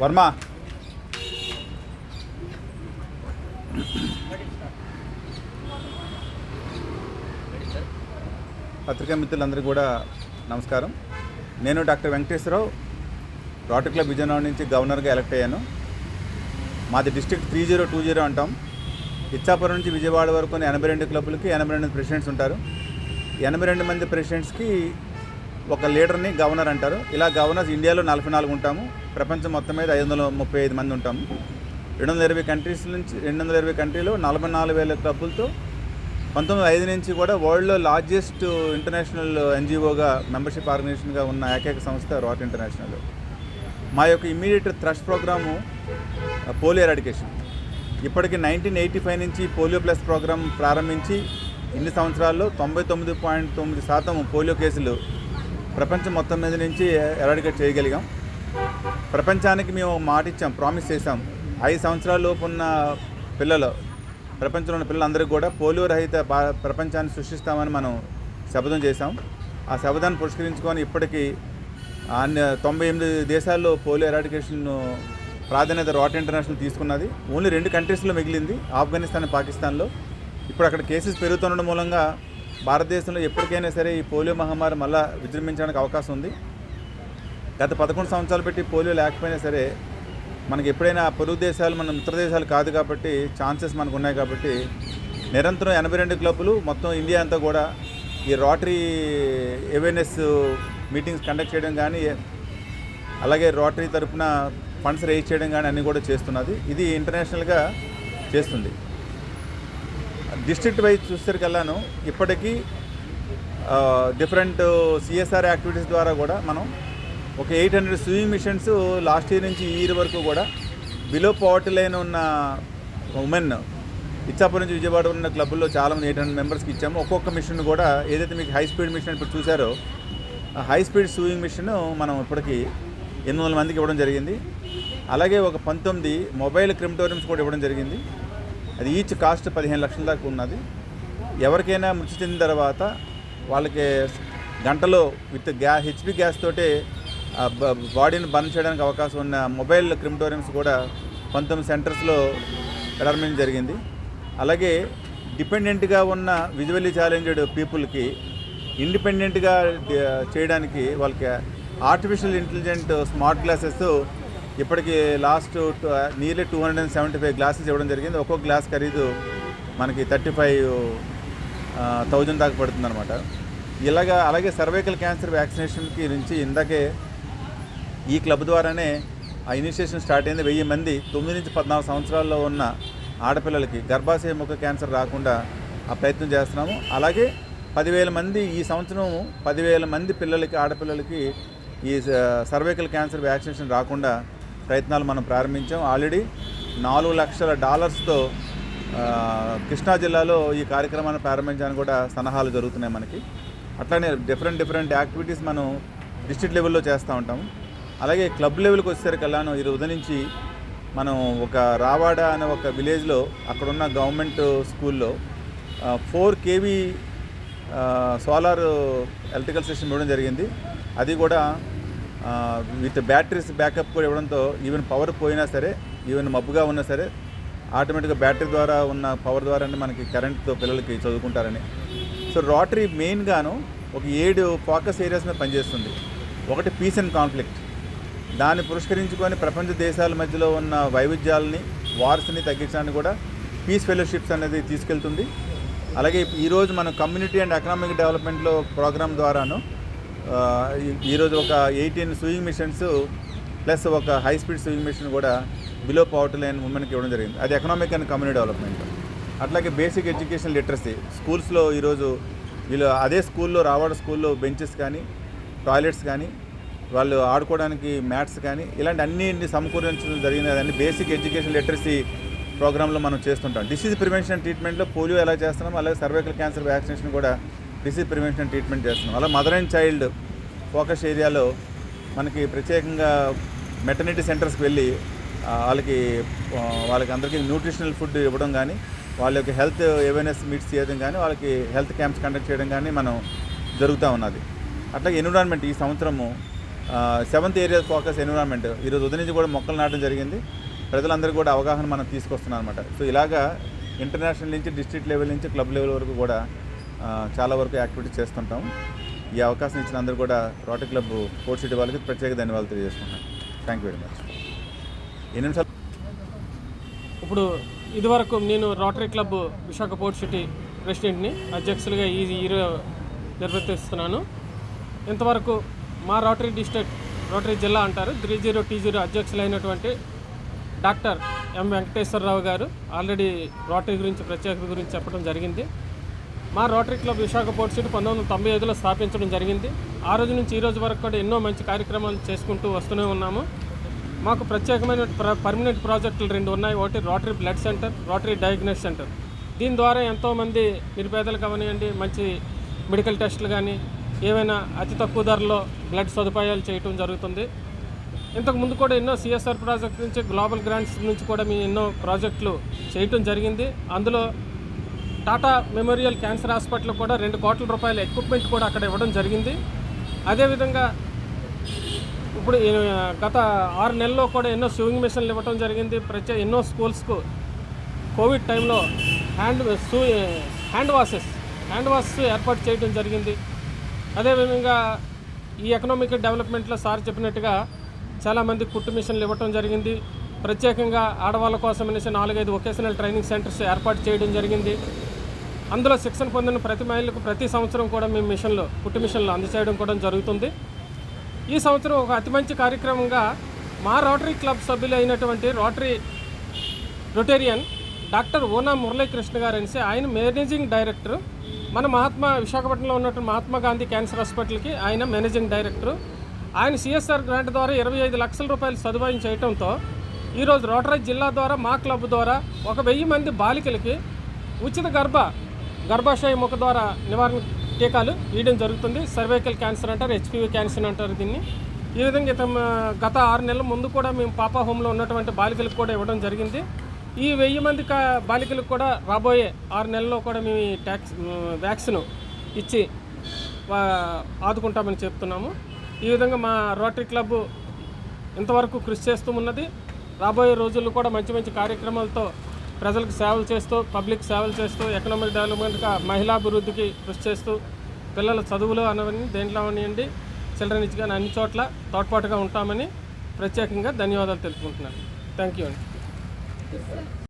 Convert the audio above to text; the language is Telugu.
వర్మ. పత్రికా మిత్రులందరికీ కూడా నమస్కారం. నేను doctor Venkateswararao Rotary club Vizianagaram నుంచి గవర్నర్గా ఎలక్ట్ అయ్యాను. మాది district three zero two zero అంటాం. ఇచ్చాపురం నుంచి విజయవాడ వరకు ఎనభై రెండు క్లబ్లకి ఎనభై రెండు ప్రెసిడెంట్స్ ఉంటారు. ఎనభై రెండు మంది ప్రెసిడెంట్స్కి ఒక లీడర్ని గవర్నర్ అంటారు. ఇలా గవర్నర్స్ ఇండియాలో నలభై నాలుగు ఉంటాము. ప్రపంచం మొత్తం మీద ఐదు వందల ముప్పై ఐదు మంది ఉంటాము. రెండు వందల ఇరవై కంట్రీస్ నుంచి రెండు వందల ఇరవై కంట్రీలో నలభై నాలుగు వేల క్లబ్బులతో పంతొమ్మిది ఐదు నుంచి కూడా వరల్డ్లో లార్జెస్ట్ ఇంటర్నేషనల్ ఎన్జిఓగా మెంబర్షిప్ ఆర్గనైజేషన్గా ఉన్న ఏకైక సంస్థ రాట్ ఇంటర్నేషనల్. మా యొక్క immediate thrust programme polio eradication. ఇప్పటికి నైన్టీన్ ఎయిటీ ఫైవ్ నుంచి పోలియో ప్లస్ ప్రోగ్రాం ప్రారంభించి ఇన్ని సంవత్సరాల్లో తొంభై తొమ్మిది పాయింట్ తొమ్మిది శాతం పోలియో కేసులు ప్రపంచం మొత్తం మీద నుంచి ఎరాడికేట్ చేయగలిగాం. ప్రపంచానికి మేము మాట ఇచ్చాం ప్రామిస్ చేసాం ఐదు సంవత్సరాల లోపు ఉన్న పిల్లలు ప్రపంచంలో ఉన్న పిల్లలందరికీ కూడా పోలియో రహిత ప్రపంచాన్ని సృష్టిస్తామని మనం శపథం చేశాం. ఆ శబదాన్ని పురస్కరించుకొని ఇప్పటికీ అన్ని తొంభై ఎనిమిది దేశాల్లో పోలియో ఎరాడికేషన్ ప్రాధాన్యత రాట్ ఇంటర్నేషనల్ తీసుకున్నది. ఓన్లీ రెండు కంట్రీస్లో మిగిలింది ఆఫ్ఘనిస్తాన్ పాకిస్తాన్లో. ఇప్పుడు అక్కడ కేసెస్ పెరుగుతుండడం మూలంగా భారతదేశంలో ఎప్పటికైనా సరే ఈ పోలియో మహమ్మారి మళ్ళా విజృంభించడానికి అవకాశం ఉంది. గత పదకొండు సంవత్సరాలు పెట్టి పోలియో లేకపోయినా సరే మనకి ఎప్పుడైనా పొరుగు దేశాలు మన మిత్ర దేశాలు కాదు కాబట్టి ఛాన్సెస్ మనకు ఉన్నాయి కాబట్టి నిరంతరం ఎనభై రెండు క్లబ్బులు మొత్తం ఇండియా అంతా కూడా ఈ రోటరీ అవేర్నెస్ మీటింగ్స్ కండక్ట్ చేయడం కానీ అలాగే రోటరీ తరఫున ఫండ్స్ రేజ్ చేయడం కానీ అన్నీ కూడా చేస్తున్నది. ఇది ఇంటర్నేషనల్గా చేస్తుంది. డిస్ట్రిక్ట్ వైజ్ చూసేసరికల్లాను ఇప్పటికీ డిఫరెంట్ సిఎస్ఆర్ యాక్టివిటీస్ ద్వారా కూడా మనం ఒక eight hundred sewing machines last year నుంచి ఈ ఇయర్ వరకు కూడా బిలో పవర్టీ లైన్ ఉన్న ఉమెన్ ఇచ్చాపురం నుంచి విజయవాడ ఉన్న క్లబ్లో చాలామంది ఎయిట్ హండ్రెడ్ మెంబర్స్కి ఇచ్చాము. ఒక్కొక్క మిషన్ కూడా ఏదైతే మీకు హై స్పీడ్ మిషన్ ఇప్పుడు చూసారో ఆ హై స్పీడ్ స్విమ్మింగ్ మిషన్ మనం ఇప్పటికీ ఎనిమిది వందల మందికి ఇవ్వడం జరిగింది. అలాగే ఒక పంతొమ్మిది మొబైల్ క్రిమిటోరియంస్ కూడా ఇవ్వడం జరిగింది. అది ఈచ్ కాస్ట్ పదిహేను లక్షల దాకా ఉన్నది. ఎవరికైనా మృతి చెందిన తర్వాత వాళ్ళకి గంటలో విత్ గ్యా హెచ్పి గ్యాస్ తోటే బ- బాడీని బర్న్ చేయడానికి అవకాశం ఉన్న మొబైల్ క్రిమిటోరియంస్ కూడా పంతొమ్మిది సెంటర్స్లో ప్రారంభించడం జరిగింది. అలాగే డిపెండెంట్గా ఉన్న విజువల్లీ ఛాలెంజ్డ్ పీపుల్కి ఇండిపెండెంట్గా చేయడానికి వాళ్ళకి ఆర్టిఫిషియల్ ఇంటెలిజెంట్ స్మార్ట్ గ్లాసెస్ ఇప్పటికీ last nearly two hundred and seventy five glasses ఇవ్వడం జరిగింది. ఒక్కొక్క గ్లాస్ ఖరీదు మనకి థర్టీ ఫైవ్ థౌజండ్ దాకా పడుతుంది అనమాట ఇలాగా అలాగే సర్వైకల్ క్యాన్సర్ వ్యాక్సినేషన్కి నుంచి ఇందాకే ఈ క్లబ్ ద్వారానే ఆ ఇనిషియేషన్ స్టార్ట్ అయింది. వెయ్యి మంది తొమ్మిది నుంచి పద్నాలుగు సంవత్సరాల్లో ఉన్న ఆడపిల్లలకి గర్భాశయ ముఖ క్యాన్సర్ రాకుండా ఆ ప్రయత్నం చేస్తున్నాము. అలాగే పదివేల మంది ఈ సంవత్సరం పదివేల మంది పిల్లలకి ఆడపిల్లలకి ఈ సర్వైకల్ క్యాన్సర్ వ్యాక్సినేషన్ రాకుండా ప్రయత్నాలు మనం ప్రారంభించాం. ఆల్రెడీ నాలుగు లక్షల డాలర్స్తో కృష్ణా జిల్లాలో ఈ కార్యక్రమాన్ని ప్రారంభించడానికి కూడా సలహాలు జరుగుతున్నాయి మనకి. అట్లానే డిఫరెంట్ డిఫరెంట్ యాక్టివిటీస్ మనం డిస్ట్రిక్ట్ లెవెల్లో చేస్తూ ఉంటాము. అలాగే క్లబ్ లెవెల్కి వచ్చేసరికల్లాను ఈ ఉదయం నుంచి మనం ఒక రావాడ అనే ఒక విలేజ్లో అక్కడున్న గవర్నమెంట్ స్కూల్లో four KV solar electrical system ఇవ్వడం జరిగింది. అది కూడా విత్ బ్యాటరీస్ బ్యాకప్ కూడా ఇవ్వడంతో ఈవెన్ పవర్ పోయినా సరే ఈవెన్ మబ్బుగా ఉన్నా సరే ఆటోమేటిక్గా బ్యాటరీ ద్వారా ఉన్న పవర్ ద్వారానే మనకి కరెంట్తో పిల్లలకి చదువుకుంటారని. సో రోటరీ మెయిన్గాను ఒక ఏడు ఫోకస్ ఏరియాస్ మీద పనిచేస్తుంది. ఒకటి పీస్ అండ్ కాన్ఫ్లిక్ట్. దాన్ని పురస్కరించుకొని ప్రపంచ దేశాల మధ్యలో ఉన్న వైవిధ్యాలని వార్స్ని తగ్గించడానికి కూడా పీస్ ఫెలోషిప్స్ అనేది తీసుకెళ్తుంది. అలాగే ఈరోజు మనం కమ్యూనిటీ అండ్ ఎకనామిక్ డెవలప్మెంట్లో ప్రోగ్రామ్ ద్వారాను ఈరోజు ఒక ఎయిటీన్ స్వింగ్ మిషన్స్ ప్లస్ ఒక హై స్పీడ్ స్వింగ్ మిషన్ కూడా బిలో పవర్టీ లైన్ ఉమెన్కి ఇవ్వడం జరిగింది. అది ఎకనామిక్ అండ్ కమ్యూనిటీ డెవలప్మెంట్ అట్లాగే బేసిక్ ఎడ్యుకేషన్ లిటరసీ స్కూల్స్లో ఈరోజు వీళ్ళు అదే స్కూల్లో రావాడ స్కూల్లో బెంచెస్ కానీ టాయిలెట్స్ కానీ వాళ్ళు ఆడుకోవడానికి మ్యాట్స్ కానీ ఇలాంటి అన్ని సమకూరించడం జరిగింది. అదన్నీ బేసిక్ ఎడ్యుకేషన్ లిటరసీ ప్రోగ్రాంలో మనం చేస్తుంటాం. డిసీజ్ ప్రివెన్షన్ ట్రీట్మెంట్లో పోలియో ఎలా చేస్తున్నాం అలాగే సర్వైకల్ క్యాన్సర్ వ్యాక్సినేషన్ కూడా డిసీజ్ ప్రివెన్షన్ ట్రీట్మెంట్ చేస్తున్నాం. అలా మదర్ అండ్ చైల్డ్ ఫోకస్ ఏరియాలో మనకి ప్రత్యేకంగా మెటర్నిటీ సెంటర్స్కి వెళ్ళి వాళ్ళకి వాళ్ళకి అందరికీ న్యూట్రిషనల్ ఫుడ్ ఇవ్వడం కానీ వాళ్ళ యొక్క హెల్త్ అవేర్నెస్ మీట్స్ చేయడం కానీ వాళ్ళకి హెల్త్ క్యాంప్స్ కండక్ట్ చేయడం కానీ మనం జరుగుతూ ఉన్నది. అట్లాగే ఎన్విరాన్మెంట్ ఈ సంవత్సరము సెవెంత్ ఏరియా ఫోకస్ ఎన్విరాన్మెంట్. ఈరోజు ఉదయం నుంచి కూడా మొక్కలు నాటడం జరిగింది. ప్రజలందరికీ కూడా అవగాహన మనం తీసుకొస్తున్నాం అనమాట సో ఇలాగా ఇంటర్నేషనల్ నుంచి డిస్ట్రిక్ట్ లెవెల్ నుంచి క్లబ్ లెవెల్ వరకు కూడా చాలా వరకు యాక్టివిటీ చేస్తుంటాం. ఈ అవకాశం ఇచ్చిన అందరూ కూడా రోటరీ క్లబ్ స్పోర్ట్స్ సిటీ వాళ్ళకి ప్రత్యేక ధన్యవాదాలు తెలియజేసుకుంటాం థ్యాంక్ యూ వెరీ మచ్ ఎన్ని నిమిషాలు ఇప్పుడు ఇదివరకు నేను Rotary club Visakha port city ప్రెసిడెంట్ని అధ్యక్షులుగా ఈ ఈరో నిర్వర్తిస్తున్నాను. ఇంతవరకు మా రోటరీ డిస్ట్రిక్ట్ రోటరీ జిల్లా అంటారు. త్రీ జీరో టీ జీరో అధ్యక్షులైనటువంటి డాక్టర్ ఎం వెంకటేశ్వరరావు గారు ఆల్రెడీ రోటరీ గురించి ప్రత్యేకత గురించి చెప్పడం జరిగింది. మా Rotary club Visakha port city పంతొమ్మిది వందల తొంభై ఐదులో స్థాపించడం జరిగింది. ఆ రోజు నుంచి ఈ రోజు వరకు కూడా ఎన్నో మంచి కార్యక్రమాలు చేసుకుంటూ వస్తూనే ఉన్నాము. మాకు ప్రత్యేకమైన ప్ర పర్మనెంట్ ప్రాజెక్టులు రెండు ఉన్నాయి. ఒకటి Rotary blood centre Rotary diagnostic centre దీని ద్వారా ఎంతోమంది నిరుపేదలు కానివ్వండి మంచి మెడికల్ టెస్టులు కానీ ఏవైనా అతి తక్కువ ధరలో బ్లడ్ సదుపాయాలు చేయటం జరుగుతుంది. ఇంతకు ముందు కూడా ఎన్నో సిఎస్ఆర్ ప్రాజెక్ట్ నుంచి గ్లోబల్ గ్రాంట్స్ నుంచి కూడా మేము ఎన్నో ప్రాజెక్టులు చేయటం జరిగింది. అందులో టాటా మెమోరియల్ క్యాన్సర్ హాస్పిటల్ కూడా రెండు కోట్ల రూపాయల ఎక్విప్మెంట్ కూడా అక్కడ ఇవ్వడం జరిగింది. అదేవిధంగా ఇప్పుడు గత ఆరు నెలల్లో కూడా ఎన్నో స్విమ్మింగ్ మిషన్లు ఇవ్వడం జరిగింది. ప్రత్యే ఎన్నో స్కూల్స్కు కోవిడ్ టైంలో హ్యాండ్ సూ హ్యాండ్ వాషెస్ హ్యాండ్ వాష్ ఏర్పాటు చేయడం జరిగింది. అదేవిధంగా ఈ ఎకనామిక్ డెవలప్మెంట్లో సార్ చెప్పినట్టుగా చాలామంది కుట్టు మిషన్లు ఇవ్వటం జరిగింది. ప్రత్యేకంగా ఆడవాళ్ళ కోసం అనేసి నాలుగైదు వొకేషనల్ ట్రైనింగ్ సెంటర్స్ ఏర్పాటు చేయడం జరిగింది. అందులో శిక్షణ పొందిన ప్రతి మహిళలకు ప్రతి సంవత్సరం కూడా మేము మిషన్లు పుట్టి మిషన్లు అందచేయడం కూడా జరుగుతుంది. ఈ సంవత్సరం ఒక అతి మంచి కార్యక్రమంగా మా రోటరీ క్లబ్ సభ్యులు అయినటువంటి రోటరీ రొటేరియన్ డాక్టర్ ఓనా మురళీకృష్ణ గారు అనేసి ఆయన మేనేజింగ్ డైరెక్టర్. మన మహాత్మా విశాఖపట్నంలో ఉన్నటువంటి మహాత్మా గాంధీ క్యాన్సర్ హాస్పిటల్కి ఆయన మేనేజింగ్ డైరెక్టర్. ఆయన సిఎస్ఆర్ గ్రాంట్ ద్వారా ఇరవై ఐదు లక్షల రూపాయలు సదుపాయం చేయడంతో ఈరోజు రోటరీ జిల్లా ద్వారా మా క్లబ్ ద్వారా ఒక వెయ్యి మంది బాలికలకి ఉచిత గర్భ గర్భాశయ ముఖ ద్వారా నివారణ టీకాలు ఇవ్వడం జరుగుతుంది. సర్వైకల్ క్యాన్సర్ అంటారు హెచ్పివి క్యాన్సర్ అంటారు దీన్ని. ఈ విధంగా ఇతను గత ఆరు నెలల ముందు కూడా మేము పాపా హోమ్లో ఉన్నటువంటి బాలికలకు కూడా ఇవ్వడం జరిగింది. ఈ వెయ్యి మంది కా బాలికలకు కూడా రాబోయే ఆరు నెలల్లో కూడా మేము ఈ ట్యాక్స్ వ్యాక్సిన్ ఇచ్చి ఆదుకుంటామని చెప్తున్నాము. ఈ విధంగా మా రోటరీ క్లబ్ ఇంతవరకు కృషి చేస్తూ ఉన్నది. రాబోయే రోజుల్లో కూడా మంచి మంచి కార్యక్రమాలతో ప్రజలకు సేవలు చేస్తూ పబ్లిక్ సేవలు చేస్తూ ఎకనామిక్ డెవలప్మెంట్గా మహిళా అభివృద్ధికి కృషి చేస్తూ పిల్లల చదువులు అనవని దేంట్లో అవనివ్వండి చిల్డ్రన్ ఇచ్చి కానీ అన్ని చోట్ల తోడ్పాటుగా ఉంటామని ప్రత్యేకంగా ధన్యవాదాలు తెలుపుకుంటున్నాను. థ్యాంక్ యూ అండి.